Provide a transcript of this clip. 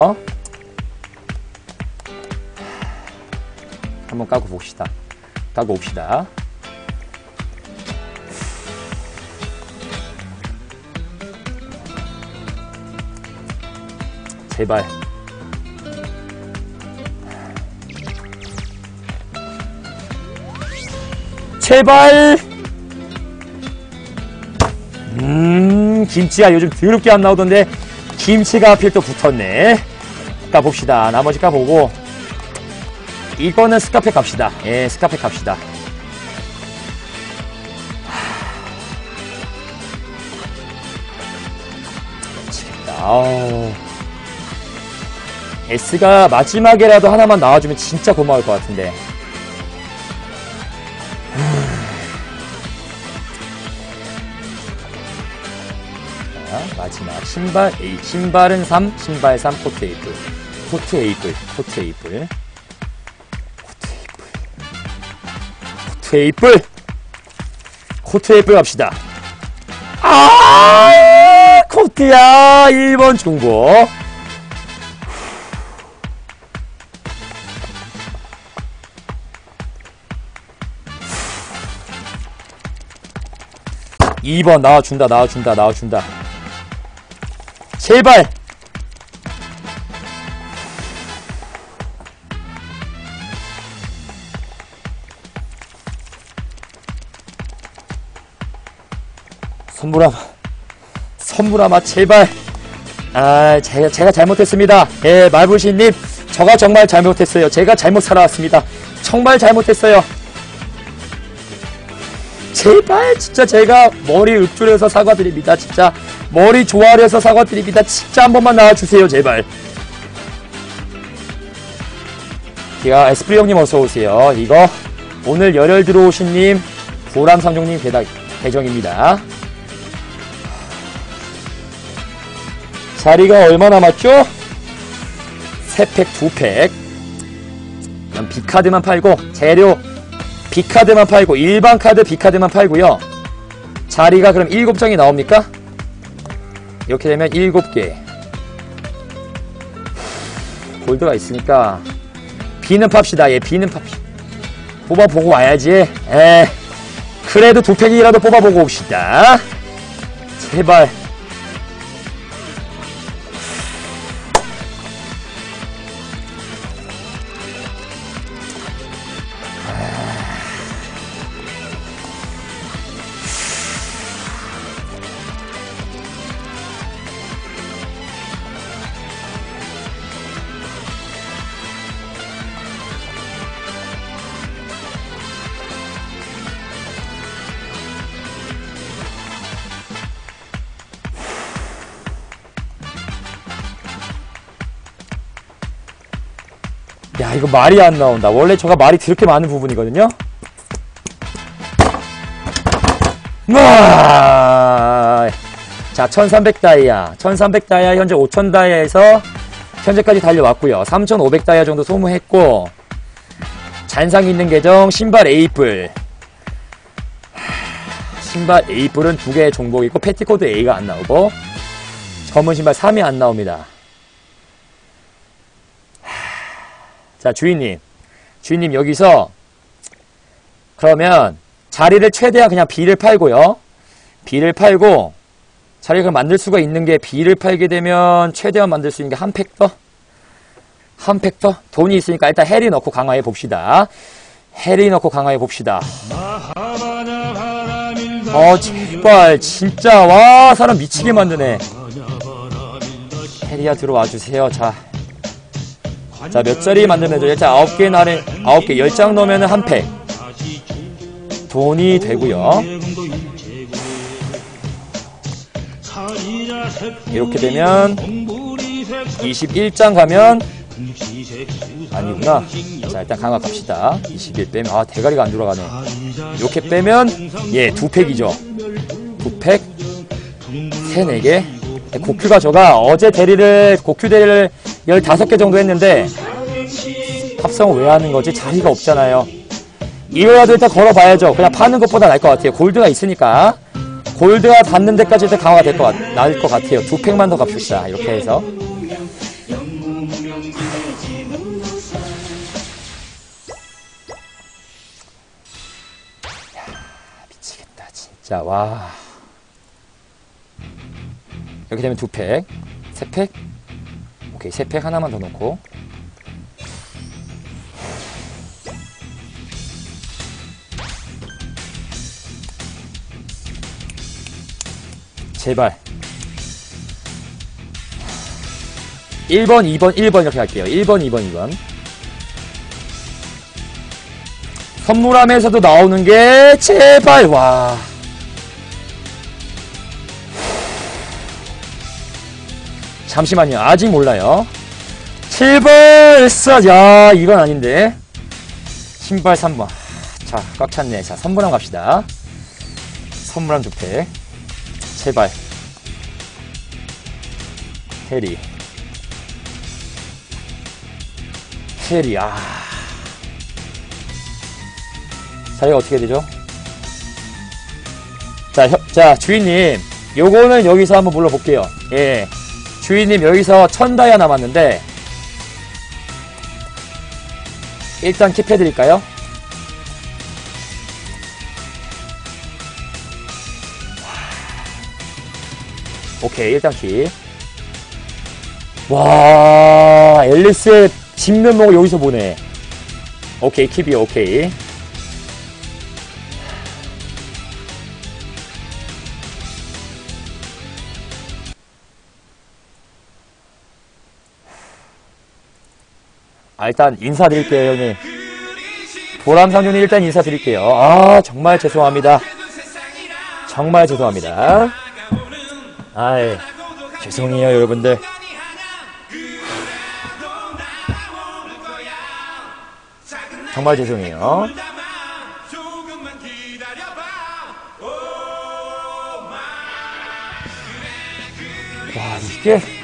어? 한번 까고 봅시다. 까고 옵시다. 제발. 제발! 음, 김치가 요즘 더럽게 안 나오던데, 김치가 하필 또 붙었네. 까봅시다. 나머지 까보고. 이거는 스카펙 갑시다. 예, 스카펙 갑시다. 아우. S가 마지막에라도 하나만 나와주면 진짜 고마울 것 같은데. 마지막 신발 A 신발은 3 신발 3 코트 에이플. 코트 에이플 코트 에이플. 코트 에이플. 코트 에이플. 갑시다. 아 코트야 1번 중고 이번 나와준다 나와준다 나와준다 제발. 선물아마 선물아마 제발. 아 제가 제가 잘못했습니다. 예 말부시님 저가 정말 잘못했어요. 제가 잘못 살아왔습니다. 정말 잘못했어요. 제발 진짜 제가 머리 읊조려서 사과드립니다 진짜 머리 조아려서 사과드립니다. 진짜 한 번만 나와주세요 제발. 제가 에스프리 형님 어서오세요. 이거 오늘 열혈 들어오신 님 보람상종님 배정입니다. 자리가 얼마 남았죠? 3팩 2팩. 그럼 B카드만 팔고 재료 B카드만 팔고 일반 카드 B카드만 팔고요. 자리가 그럼 7장이 나옵니까? 이렇게 되면 7개. 골드가 있으니까 B는 팝시다. 예 B는 팝시다 뽑아보고 와야지. 에 그래도 두 팩이라도 뽑아보고 옵시다. 제발 야 이거 말이 안 나온다. 원래 저가 말이 그렇게 많은 부분이거든요. 와! 자 1300 다이아. 1300 다이아 현재 5000 다이아에서 현재까지 달려왔고요. 3500 다이아 정도 소모했고 잔상 있는 계정 신발 에이플. 하, 신발 에이플은 두 개의 종목이 있고 패티코드 A가 안 나오고 검은 신발 3이 안 나옵니다 자, 주인님. 주인님, 여기서, 그러면, 자리를 최대한 그냥 B를 팔고요. B를 팔고, 자리를 만들 수가 있는 게 B를 팔게 되면, 최대한 만들 수 있는 게 한팩 더? 한팩 더? 돈이 있으니까 일단 해리 넣고 강화해 봅시다. 해리 넣고 강화해 봅시다. 어, 제발, 진짜, 와, 사람 미치게 만드네. 해리야 들어와 주세요. 자, 자, 몇 자리 만들면 되죠? 일단 9개 나래, 9개, 10장 넣으면 한 팩. 돈이 되고요 이렇게 되면 21장 가면 아니구나. 자, 일단 강화 갑시다. 21 빼면 아, 대가리가 안 돌아가네. 이렇게 빼면 예, 두 팩이죠. 두 팩. 세, 네 개. 고큐가 저가 어제 대리를 고큐 대리를 15개 정도 했는데 합성을 왜 하는 거지? 자리가 없잖아요. 이거라도 일단 걸어봐야죠. 그냥 파는 것보다 나을 것 같아요. 골드가 있으니까. 골드가 닿는 데까지 일단 강화가 될 것 같, 나을 것 같아요. 두 팩만 더 갑시다. 이렇게 해서. 미치겠다 진짜 와 이렇게 되면 두 팩, 세 팩, 오케이 세팩 하나만 더 넣고. 제발. 1번, 2번, 1번 이렇게 할게요. 1번, 2번, 2번. 선물함에서도 나오는 게 제발. 와 잠시만요 아직 몰라요 7번 써. 야 이건 아닌데 신발 3번 자 꽉 찼네 자 선물함 갑시다 선물함 두팩 제발 해리 해리 아 자, 이거 어떻게 되죠? 자, 혀- 자, 주인님. 요거는 여기서 한번 물어볼게요. 예. 주인님, 여기서 천다이아 남았는데, 일단 킵해드릴까요? 오케이, 일단 킵. 와, 앨리스의 진면목을 여기서 보네. 오케이, 킵이요, 오케이. 아, 일단 인사드릴게요, 형님. 보람상준이 일단 인사드릴게요. 아, 정말 죄송합니다. 정말 죄송합니다. 아이, 죄송해요, 여러분들. 정말 죄송해요. 와, 이게